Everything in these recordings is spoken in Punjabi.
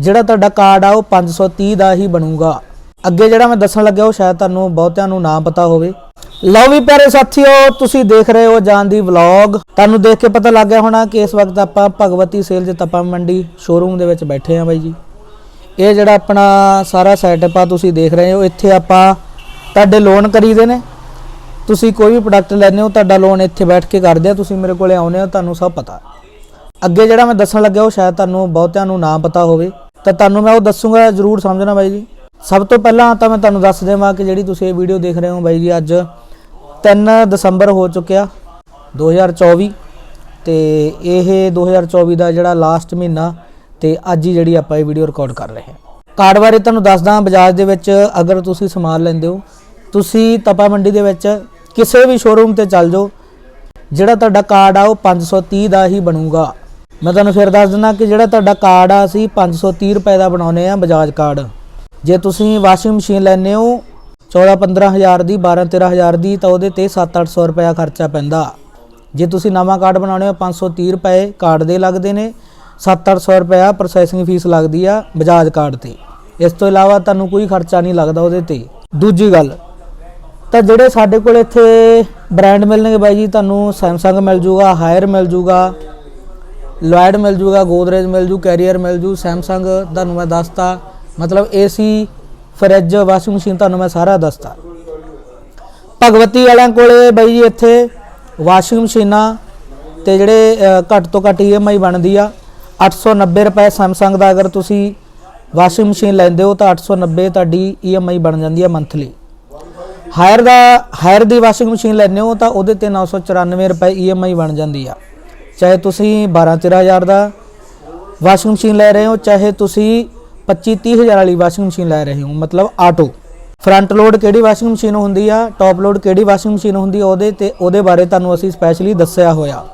ਜਿਹੜਾ ਤੁਹਾਡਾ ਕਾਰਡ ਆ, ਉਹ 530 ਦਾ ਹੀ ਬਣੂਗਾ। ਅੱਗੇ ਜਿਹੜਾ ਮੈਂ ਦੱਸਣ ਲੱਗਿਆ, ਉਹ ਸ਼ਾਇਦ ਤੁਹਾਨੂੰ ਬਹੁਤਿਆਂ ਨੂੰ ਨਾ ਪਤਾ ਹੋਵੇ। ਲਓ ਵੀ ਪਿਆਰੇ ਸਾਥੀਓ, ਤੁਸੀਂ ਦੇਖ ਰਹੇ ਹੋ ਜਾਨ ਦੀ ਵਲੌਗ ਤੁਹਾਨੂੰ ਦੇਖ ਕੇ ਪਤਾ ਲੱਗ ਗਿਆ ਹੋਣਾ ਕਿ ਇਸ ਵਕਤ ਆਪਾਂ ਭਗਵਤੀ ਸੇਲਜ਼ ਤਪਾ ਮੰਡੀ ਸ਼ੋਰੂਮ ਦੇ ਵਿੱਚ ਬੈਠੇ ਆ ਬਾਈ ਜੀ। ਇਹ ਜਿਹੜਾ ਆਪਣਾ ਸਾਰਾ ਸੈਟਅਪ ਆ, ਤੁਸੀਂ ਦੇਖ ਰਹੇ ਹੋ, ਇੱਥੇ ਆਪਾਂ ਤੁਹਾਡੇ ਲੋਨ ਕਰੀਦੇ ਨੇ। ਤੁਸੀਂ ਕੋਈ ਵੀ ਪ੍ਰੋਡਕਟ ਲੈਂਦੇ ਹੋ, ਤੁਹਾਡਾ ਲੋਨ ਇੱਥੇ ਬੈਠ ਕੇ ਕਰਦੇ ਆ, ਤੁਸੀਂ ਮੇਰੇ ਕੋਲੇ ਆਉਨੇ ਹੋ, ਤੁਹਾਨੂੰ ਸਭ ਪਤਾ। ਅੱਗੇ ਜਿਹੜਾ ਮੈਂ ਦੱਸਣ ਲੱਗਿਆ, ਉਹ ਸ਼ਾਇਦ ਤੁਹਾਨੂੰ ਬਹੁਤਿਆਂ ਨੂੰ ਨਾ ਪਤਾ ਹੋਵੇ। ਤਾਂ ਤੁਹਾਨੂੰ ਮੈਂ ਉਹ ਦੱਸੂਗਾ, ਜਰੂਰ ਸਮਝਣਾ ਬਾਈ ਜੀ। ਸਭ ਤੋਂ ਪਹਿਲਾਂ ਤਾਂ ਮੈਂ ਤੁਹਾਨੂੰ ਦੱਸ ਦੇਵਾਂ ਕਿ ਜਿਹੜੀ ਤੁਸੀਂ ਇਹ ਵੀਡੀਓ ਦੇਖ ਰਹੇ ਹੋ ਬਾਈ ਜੀ, ਅੱਜ 3 ਦਸੰਬਰ ਹੋ ਚੁੱਕਿਆ 2024 ਤੇ ਇਹ 2024 ਦਾ ਜਿਹੜਾ ਲਾਸਟ ਮਹੀਨਾ ਤੇ ਅੱਜ ਹੀ ਜਿਹੜੀ ਆਪਾਂ ਇਹ ਵੀਡੀਓ ਰਿਕਾਰਡ ਕਰ ਰਹੇ ਹਾਂ। ਕਾਰਡ ਬਾਰੇ ਤੁਹਾਨੂੰ ਦੱਸਦਾ, ਬਜਾਜ ਦੇ ਵਿੱਚ ਅਗਰ ਤੁਸੀਂ ਸਮਾਨ ਲੈਂਦੇ ਹੋ, ਤੁਸੀਂ ਤਪਾ ਮੰਡੀ ਦੇ ਵਿੱਚ ਕਿਸੇ ਵੀ ਸ਼ੋਰੂਮ ਤੇ ਚੱਲ ਜਾਓ, ਜਿਹੜਾ ਤੁਹਾਡਾ ਕਾਰਡ ਆ ਉਹ 530 ਦਾ ਹੀ ਬਣੂਗਾ। ਮੈਂ ਤੁਹਾਨੂੰ ਫਿਰ ਦੱਸ ਦਿੰਦਾ ਕਿ ਜਿਹੜਾ ਤੁਹਾਡਾ ਕਾਰਡ ਆ, ਅਸੀਂ 530 ਰੁਪਏ ਦਾ ਬਣਾਉਨੇ ਆ ਬਜਾਜ ਕਾਰਡ ਜੇ ਤੁਸੀਂ ਵਾਸ਼ਿੰਗ ਮਸ਼ੀਨ ਲੈਨੇ ਹੋ 14 15000 ਦੀ 12 13000 ਦੀ, ਤਾਂ ਉਹਦੇ ਤੇ 7-800 ਰੁਪਏ ਖਰਚਾ ਪੈਂਦਾ। ਜੇ ਤੁਸੀਂ ਨਵਾਂ ਕਾਰਡ ਬਣਾਉਣੇ ਹੋ 530 ਰੁਪਏ ਕਾਰਡ ਦੇ ਲੱਗਦੇ ਨੇ 7-800 ਰੁਪਏ ਪ੍ਰੋਸੈਸਿੰਗ ਫੀਸ ਲੱਗਦੀ ਆ ਬਜਾਜ ਕਾਰਡ ਤੇ। ਇਸ ਤੋਂ ਇਲਾਵਾ ਤੁਹਾਨੂੰ ਕੋਈ ਖਰਚਾ ਨਹੀਂ ਲੱਗਦਾ ਉਹਦੇ ਤੇ। ਦੂਜੀ ਗੱਲ, ਤਾਂ ਜਿਹੜੇ ਸਾਡੇ ਕੋਲ ਇੱਥੇ ਬ੍ਰਾਂਡ ਮਿਲਣਗੇ ਬਾਈ ਜੀ, ਤੁਹਾਨੂੰ ਸੈਮਸੰਗ ਮਿਲ ਜੂਗਾ ਹਾਇਰ ਮਿਲ ਜੂਗਾ ਲੋਇਡ ਮਿਲ ਜੂਗਾ ਗੋਦਰੇਜ ਮਿਲ ਜੂ ਕੈਰੀਅਰ ਮਿਲ ਜੂ ਸੈਮਸੰਗ ਤੁਹਾਨੂੰ ਮੈਂ ਦੱਸਤਾ। ਮਤਲਬ ਏਸੀ ਫਰਿੱਜ ਵਾਸ਼ਿੰਗ ਮਸ਼ੀਨ ਤੁਹਾਨੂੰ ਮੈਂ ਸਾਰਾ ਦੱਸਤਾ। ਭਗਵਤੀ ਵਾਲਿਆਂ ਕੋਲੇ ਬਾਈ ਜੀ ਇੱਥੇ ਵਾਸ਼ਿੰਗ ਮਸ਼ੀਨਾਂ ਤੇ ਜਿਹੜੇ ਘੱਟ ਤੋਂ ਘੱਟ EMI ਬਣਦੀ ਆ 890 ਰੁਪਏ ਸੈਮਸੰਗ ਦਾ ਅਗਰ ਤੁਸੀਂ ਵਾਸ਼ਿੰਗ ਮਸ਼ੀਨ ਲੈਂਦੇ ਹੋ ਤਾਂ 890 ਤੁਹਾਡੀ EMI ਬਣ ਜਾਂਦੀ ਆ ਮੰਥਲੀ ਹਾਇਰ ਦਾ ਹਾਇਰ ਦੀ ਵਾਸ਼ਿੰਗ ਮਸ਼ੀਨ ਲੈਂਦੇ ਹੋ ਤਾਂ ਉਹਦੇ ਤੇ 994 ਰੁਪਏ EMI ਬਣ ਜਾਂਦੀ ਆ। ਚਾਹੇ ਤੁਸੀਂ 12 13000 ਦਾ ਵਾਸ਼ਿੰਗ ਮਸ਼ੀਨ ਲੈ ਰਹੇ ਹੋ, ਚਾਹੇ ਤੁਸੀਂ 25 30000 ਵਾਲੀ ਵਾਸ਼ਿੰਗ ਮਸ਼ੀਨ ਲੈ ਰਹੇ ਹੋ, ਮਤਲਬ ਆਟੋ। ਫਰੰਟ ਲੋਡ ਕਿਹੜੀ ਵਾਸ਼ਿੰਗ ਮਸ਼ੀਨ ਹੁੰਦੀ ਆ, ਟੌਪ ਲੋਡ ਕਿਹੜੀ ਵਾਸ਼ਿੰਗ ਮਸ਼ੀਨ ਹੁੰਦੀ ਆ, ਉਹਦੇ ਤੇ, ਉਹਦੇ ਬਾਰੇ ਤੁਹਾਨੂੰ ਅਸੀਂ ਸਪੈਸ਼ਲੀ ਦੱਸਿਆ ਹੋਇਆ।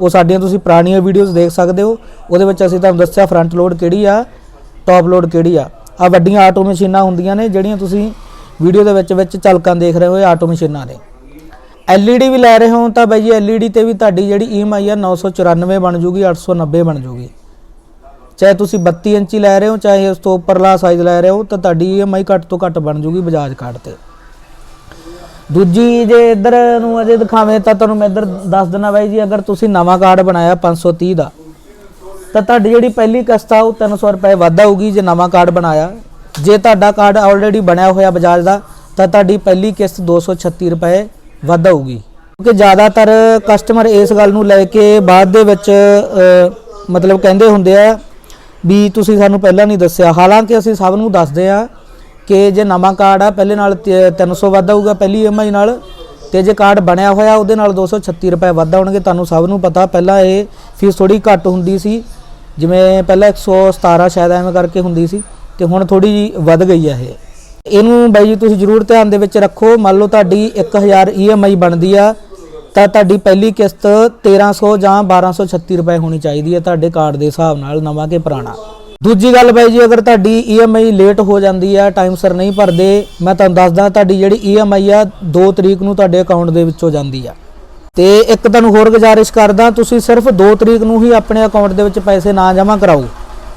ਉਹ ਸਾਡੀਆਂ ਤੁਸੀਂ ਪੁਰਾਣੀਆਂ ਵੀਡੀਓਜ਼ ਦੇਖ ਸਕਦੇ ਹੋ, ਉਹਦੇ ਵਿੱਚ ਅਸੀਂ ਤੁਹਾਨੂੰ ਦੱਸਿਆ ਫਰੰਟ ਲੋਡ ਕਿਹੜੀ ਆ, ਟੌਪ ਲੋਡ ਕਿਹੜੀ ਆ। ਆ ਵੱਡੀਆਂ ਆਟੋ ਮਸ਼ੀਨਾਂ ਹੁੰਦੀਆਂ ਨੇ, ਜਿਹੜੀਆਂ ਤੁਸੀਂ ਵੀਡੀਓ ਦੇ ਵਿੱਚ ਵਿੱਚ ਝਲਕਾਂ ਦੇਖ ਰਹੇ ਹੋ ਇਹ ਆਟੋ ਮਸ਼ੀਨਾਂ ਨੇ LED ਵੀ ਲੈ ਰਹੇ ਹੋ ਤਾਂ ਬਾਈ ਜੀ LED ਤੇ ਵੀ ਤੁਹਾਡੀ ਜਿਹੜੀ EMI ਆ 994 ਬਣ ਜੂਗੀ 890 ਬਣ ਜੂਗੀ। ਚਾਹੇ ਤੁਸੀਂ 32 ਇੰਚੀ ਲੈ ਰਹੇ ਹੋ, ਚਾਹੇ ਉਸ ਤੋਂ ਉੱਪਰਲਾ ਸਾਈਜ਼ ਲੈ ਰਹੇ ਹੋ, ਤਾਂ ਤੁਹਾਡੀ EMI ਘੱਟ ਤੋਂ ਘੱਟ ਬਣ ਜੂਗੀ ਬਜਾਜ ਕਾਰਡ ਤੇ। ਦੂਜੀ ਜੇ ਇੱਧਰ ਨੂੰ ਅਜੇ ਦਿਖਾਵੇਂ ਤਾਂ ਤੁਹਾਨੂੰ ਮੈਂ ਇੱਧਰ ਦੱਸ ਦਿੰਦਾ ਬਾਈ ਜੀ, ਅਗਰ ਤੁਸੀਂ ਨਵਾਂ ਕਾਰਡ ਬਣਾਇਆ 530 ਦਾ, ਤਾਂ ਤੁਹਾਡੀ ਜਿਹੜੀ ਪਹਿਲੀ ਕਿਸ਼ਤ ਆ ਉਹ 300 ਰੁਪਏ ਵਾਧਾ ਹੋਊਗੀ ਜੇ ਨਵਾਂ ਕਾਰਡ ਬਣਾਇਆ। ਜੇ ਤੁਹਾਡਾ ਕਾਰਡ ਆਲਰੇਡੀ ਬਣਿਆ ਹੋਇਆ ਬਜਾਜ ਦਾ, ਤਾਂ ਤੁਹਾਡੀ ਪਹਿਲੀ ਕਿਸ਼ਤ 236 ਰੁਪਏ ਵੱਧ ਹੋਊਗੀ ਕਿਉਂਕਿ ਜ਼ਿਆਦਾਤਰ ਕਸਟਮਰ ਇਸ ਗੱਲ ਨੂੰ ਲੈ ਕੇ ਬਾਅਦ ਦੇ ਵਿੱਚ ਮਤਲਬ ਕਹਿੰਦੇ ਹੁੰਦੇ ਆ ਵੀ ਤੁਸੀਂ ਸਾਨੂੰ ਪਹਿਲਾਂ ਨਹੀਂ ਦੱਸਿਆ। ਹਾਲਾਂਕਿ ਅਸੀਂ ਸਭ ਨੂੰ ਦੱਸਦੇ ਆ ਕਿ ਜੇ ਨਵਾਂ ਕਾਰਡ ਆ, ਪਹਿਲੇ ਨਾਲ ਤ- 300 ਵੱਧ ਹੋਊਗਾ ਪਹਿਲੀ EMI ਨਾਲ ਤੇ ਜੇ ਕਾਰਡ ਬਣਿਆ ਹੋਇਆ, ਉਹਦੇ ਨਾਲ 236 ਰੁਪਏ ਵੱਧ ਹੋਣਗੇ ਤੁਹਾਨੂੰ ਸਭ ਨੂੰ ਪਤਾ। ਪਹਿਲਾਂ ਇਹ ਫੀਸ ਥੋੜੀ ਘੱਟ ਹੁੰਦੀ ਸੀ। ਜਿਵੇਂ ਪਹਿਲਾਂ 117 ਸ਼ਾਇਦ ਐਵੇਂ ਕਰਕੇ ਹੁੰਦੀ ਸੀ, ਤੇ ਹੁਣ ਥੋੜੀ ਜੀ ਵੱਧ ਗਈ ਆ ਇਹ। ਇਹਨੂੰ ਬਾਈ ਜੀ ਤੁਸੀਂ ਜ਼ਰੂਰ ਧਿਆਨ ਦੇ ਵਿੱਚ ਰੱਖੋ। ਮੰਨ ਲਓ ਤੁਹਾਡੀ 1000 EMI ਬਣਦੀ ਆ, ਤਾਂ ਤੁਹਾਡੀ ਪਹਿਲੀ ਕਿਸ਼ਤ 1300 ਜਾਂ 1236 ਰੁਪਏ ਹੋਣੀ ਚਾਹੀਦੀ ਹੈ ਤੁਹਾਡੇ ਕਾਰਡ ਦੇ ਹਿਸਾਬ ਨਾਲ, ਨਵਾਂ ਕਿ ਪੁਰਾਣਾ। ਦੂਜੀ ਗੱਲ ਬਾਈ ਜੀ, ਅਗਰ ਤੁਹਾਡੀ EMI ਲੇਟ ਹੋ ਜਾਂਦੀ ਆ ਟਾਈਮ ਸਿਰ ਨਹੀਂ ਭਰਦੇ, ਮੈਂ ਤੁਹਾਨੂੰ ਦੱਸਦਾ ਤੁਹਾਡੀ ਜਿਹੜੀ EMI ਆ 2 ਤਰੀਕ ਨੂੰ ਤੁਹਾਡੇ ਅਕਾਊਂਟ ਦੇ ਵਿੱਚੋਂ ਜਾਂਦੀ ਆ। ਤੇ ਇੱਕ ਤੁਹਾਨੂੰ ਹੋਰ ਗੁਜ਼ਾਰਿਸ਼ ਕਰਦਾ, ਤੁਸੀਂ ਸਿਰਫ 2 ਤਰੀਕ ਨੂੰ ਹੀ ਆਪਣੇ ਅਕਾਊਂਟ ਦੇ ਵਿੱਚ ਪੈਸੇ ਨਾ ਜਮ੍ਹਾਂ ਕਰਾਓ।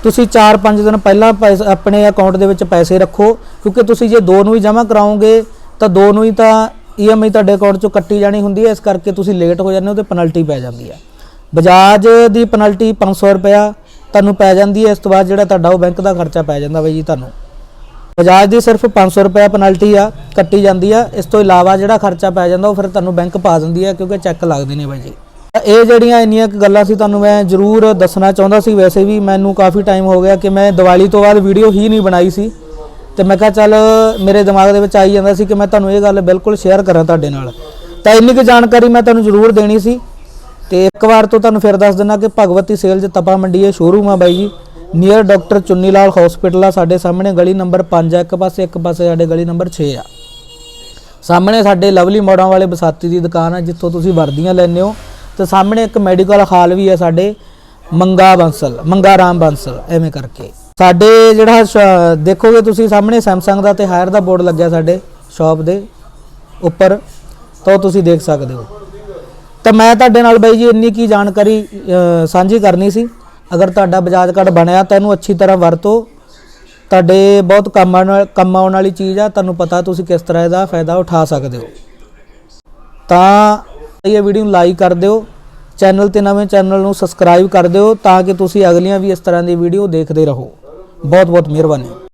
ਤੁਸੀਂ 4-5 ਦਿਨ ਪਹਿਲਾਂ ਪੈਸੇ ਆਪਣੇ ਅਕਾਊਂਟ ਦੇ ਵਿੱਚ ਪੈਸੇ ਰੱਖੋ, ਕਿਉਂਕਿ ਤੁਸੀਂ ਜੇ ਦੋ ਨੂੰ ਹੀ ਜਮ੍ਹਾਂ ਕਰਾਓਗੇ, ਤਾਂ ਦੋ ਨੂੰ ਹੀ ਤਾਂ EMI ਤੁਹਾਡੇ ਅਕਾਊਂਟ ਚੋਂ ਕੱਟੀ ਜਾਣੀ ਹੁੰਦੀ ਹੈ, ਇਸ ਕਰਕੇ ਤੁਸੀਂ ਲੇਟ ਹੋ ਜਾਂਦੇ ਹੋ ਤੇ ਪੈਨਲਟੀ ਪੈ ਜਾਂਦੀ ਹੈ। ਬਜਾਜ ਦੀ ਪੈਨਲਟੀ 500 ਰੁਪਇਆ ਤੁਹਾਨੂੰ ਪੈ ਜਾਂਦੀ ਹੈ, ਇਸ ਤੋਂ ਬਾਅਦ ਜਿਹੜਾ ਤੁਹਾਡਾ ਉਹ ਬੈਂਕ ਦਾ ਖਰਚਾ ਪੈ ਜਾਂਦਾ ਬਾਈ ਜੀ ਤੁਹਾਨੂੰ। ਬਜਾਜ ਦੀ ਸਿਰਫ 500 ਰੁਪਏ ਪੈਨਲਟੀ ਆ, ਕੱਟੀ ਜਾਂਦੀ ਆ, ਇਸ ਤੋਂ ਇਲਾਵਾ ਜਿਹੜਾ ਖਰਚਾ ਪੈ ਜਾਂਦਾ ਉਹ ਫਿਰ ਤੁਹਾਨੂੰ ਬੈਂਕ ਪਾ ਦਿੰਦੀ ਆ ਕਿਉਂਕਿ ਚੈੱਕ ਲੱਗਦੇ ਨੇ ਬਾਈ ਜੀ। ਇਹ ਜਿਹੜੀਆਂ ਇੰਨੀਆਂ ਕੁ ਗੱਲਾਂ ਸੀ ਤੁਹਾਨੂੰ ਮੈਂ ਜ਼ਰੂਰ ਦੱਸਣਾ ਚਾਹੁੰਦਾ ਸੀ। ਵੈਸੇ ਵੀ ਮੈਨੂੰ ਕਾਫੀ ਟਾਈਮ ਹੋ ਗਿਆ ਕਿ ਮੈਂ ਦੀਵਾਲੀ ਤੋਂ ਬਾਅਦ ਵੀਡੀਓ ਹੀ ਨਹੀਂ ਬਣਾਈ ਸੀ। ਤੇ ਮੈਂ ਕਿਹਾ ਚੱਲ ਮੇਰੇ ਦਿਮਾਗ ਦੇ ਵਿੱਚ ਆਈ ਜਾਂਦਾ ਸੀ ਕਿ ਮੈਂ ਤੁਹਾਨੂੰ ਇਹ ਗੱਲ ਬਿਲਕੁਲ ਸ਼ੇਅਰ ਕਰਾਂ ਤੁਹਾਡੇ ਨਾਲ। ਤਾਂ ਇੰਨੀ ਕੁ ਜਾਣਕਾਰੀ ਮੈਂ ਤੁਹਾਨੂੰ ਜ਼ਰੂਰ ਦੇਣੀ ਸੀ। ਤੇ ਇੱਕ ਵਾਰ ਤੋਂ ਤੁਹਾਨੂੰ ਫਿਰ ਦੱਸ ਦਿੰਦਾ ਕਿ ਭਗਵਤੀ ਸੇਲਜ਼ ਤਪਾ ਮੰਡੀ ਇਹ ਸ਼ੋਰੂਮ ਆ ਬਾਈ ਜੀ। ਨੀਅਰ ਡਾਕਟਰ ਚੁੰਨੀ ਲਾਲ ਹਸਪੀਟਲ ਆ, ਸਾਡੇ ਸਾਹਮਣੇ ਗਲੀ ਨੰਬਰ 5 ਆ, ਇੱਕ ਪਾਸੇ ਇੱਕ ਪਾਸੇ ਸਾਡੇ ਗਲੀ ਨੰਬਰ 6 ਆ। ਸਾਹਮਣੇ ਸਾਡੇ ਲਵਲੀ ਮੋੜਾਂ ਵਾਲੇ ਬਸਾਤੀ ਦੀ ਦੁਕਾਨ ਆ, ਜਿੱਥੋਂ ਤੁਸੀਂ ਵਰਦੀਆਂ ਲੈਂਦੇ ਹੋ। ਤੇ ਸਾਹਮਣੇ ਇੱਕ ਮੈਡੀਕਲ ਹਾਲ ਵੀ ਹੈ ਸਾਡੇ, ਮੰਗਾ ਬੰਸਲ, ਮੰਗਾ ਰਾਮ ਬੰਸਲ, ਐਵੇਂ ਕਰਕੇ। ਸਾਡੇ ਜਿਹੜਾ ਸ਼- ਦੇਖੋਗੇ ਤੁਸੀਂ ਸਾਹਮਣੇ ਸੈਮਸੰਗ ਦਾ ਤੇ ਹਾਇਰ ਦਾ ਬੋਰਡ ਲੱਗਿਆ ਸਾਡੇ ਸ਼ਾਪ ਦੇ ਉੱਪਰ, ਤਾਂ ਉਹ ਤੁਸੀਂ ਦੇਖ ਸਕਦੇ ਹੋ। ਤਾਂ ਮੈਂ ਤੁਹਾਡੇ ਨਾਲ ਬਾਈ ਜੀ ਇੰਨੀ ਕੀ ਜਾਣਕਾਰੀ ਸਾਂਝੀ ਕਰਨੀ ਸੀ। ਅਗਰ ਤੁਹਾਡਾ ਬਜਾਜ ਕਾਰਡ ਬਣਿਆ ਤਾਂ ਇਹਨੂੰ ਅੱਛੀ ਤਰ੍ਹਾਂ ਵਰਤੋ। ਤੁਹਾਡੇ ਬਹੁਤ ਕੰਮ ਆਉਣ ਕੰਮ ਆਉਣ ਵਾਲੀ ਚੀਜ਼ ਆ, ਤੁਹਾਨੂੰ ਪਤਾ ਤੁਸੀਂ ਕਿਸ ਤਰ੍ਹਾਂ ਇਹਦਾ ਫਾਇਦਾ ਉਠਾ ਸਕਦੇ ਹੋ। ਤਾਂ ਇਹ ਵੀਡੀਓ ਨੂੰ ਲਾਈਕ ਕਰ ਦਿਓ। ਚੈਨਲ ਤੇ ਨਵੇਂ ਚੈਨਲ ਨੂੰ ਸਬਸਕ੍ਰਾਈਬ ਕਰ ਦਿਓ ਤਾਂ ਕਿ ਤੁਸੀਂ ਅਗਲੀਆਂ ਵੀ ਇਸ ਤਰ੍ਹਾਂ ਦੀ ਵੀਡੀਓ ਦੇਖਦੇ ਰਹੋ। ਬਹੁਤ ਬਹੁਤ ਮਿਹਰਬਾਨੀ।